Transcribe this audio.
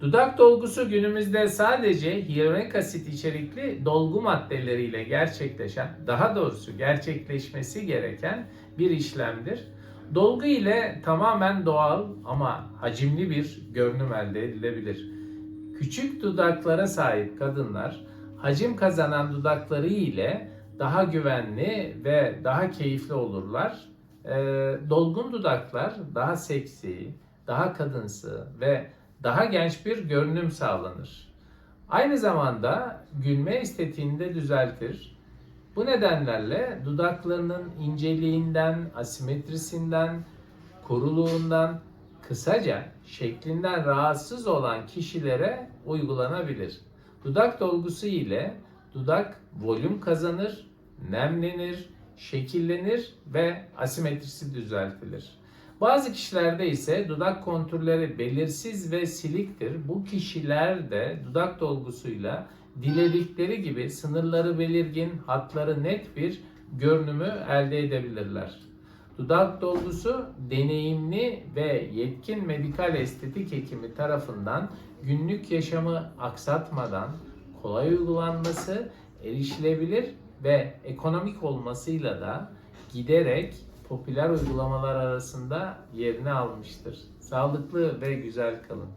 Dudak dolgusu günümüzde sadece hyaluronik asit içerikli dolgu maddeleriyle gerçekleşen, daha doğrusu gerçekleşmesi gereken bir işlemdir. Dolgu ile tamamen doğal ama hacimli bir görünüm elde edilebilir. Küçük dudaklara sahip kadınlar hacim kazanan dudakları ile daha güvenli ve daha keyifli olurlar. Ee, dolgun dudaklar daha seksi, daha kadınsı ve daha genç bir görünüm sağlanır. Aynı zamanda gülme estetiğini düzeltir. Bu nedenlerle dudaklarının inceliğinden, asimetrisinden, kuruluğundan, kısaca şeklinden rahatsız olan kişilere uygulanabilir. Dudak dolgusu ile dudak volüm kazanır, nemlenir, şekillenir ve asimetrisi düzeltilir. Bazı kişilerde ise dudak kontürleri belirsiz ve siliktir. Bu kişiler de dudak dolgusuyla diledikleri gibi sınırları belirgin, hatları net bir görünümü elde edebilirler. Dudak dolgusu deneyimli ve yetkin medikal estetik hekimi tarafından günlük yaşamı aksatmadan kolay uygulanması, erişilebilir ve ekonomik olmasıyla da giderek popüler uygulamalar arasında yerini almıştır. Sağlıklı ve güzel kalın.